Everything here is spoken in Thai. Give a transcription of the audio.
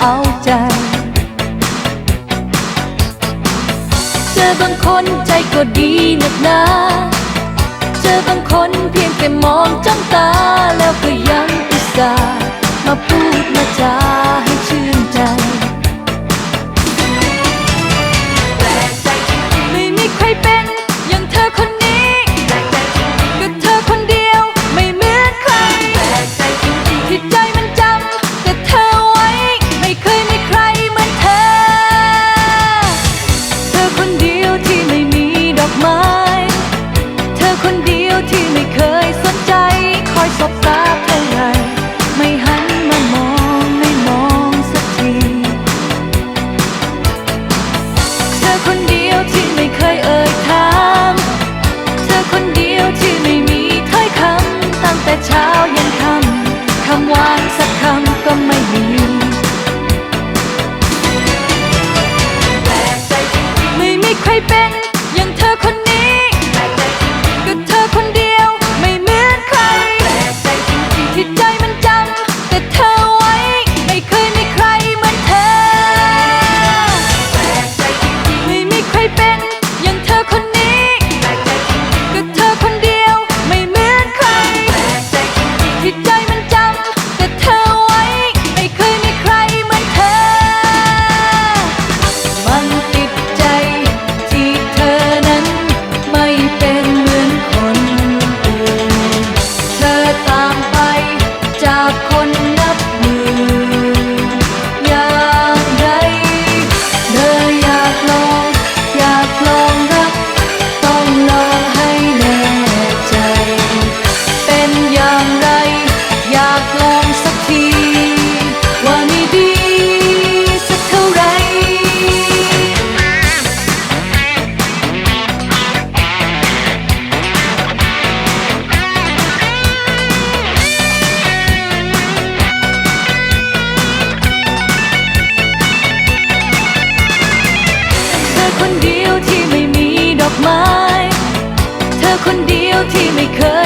เอาใจ เจอบางคนใจก็ดีนักหนาเจอบางคนเพียงแค่มองจ้องตา แล้วก็ยังอุตส่าห์มาพูดมาจา คนเดียวที่ไม่เคย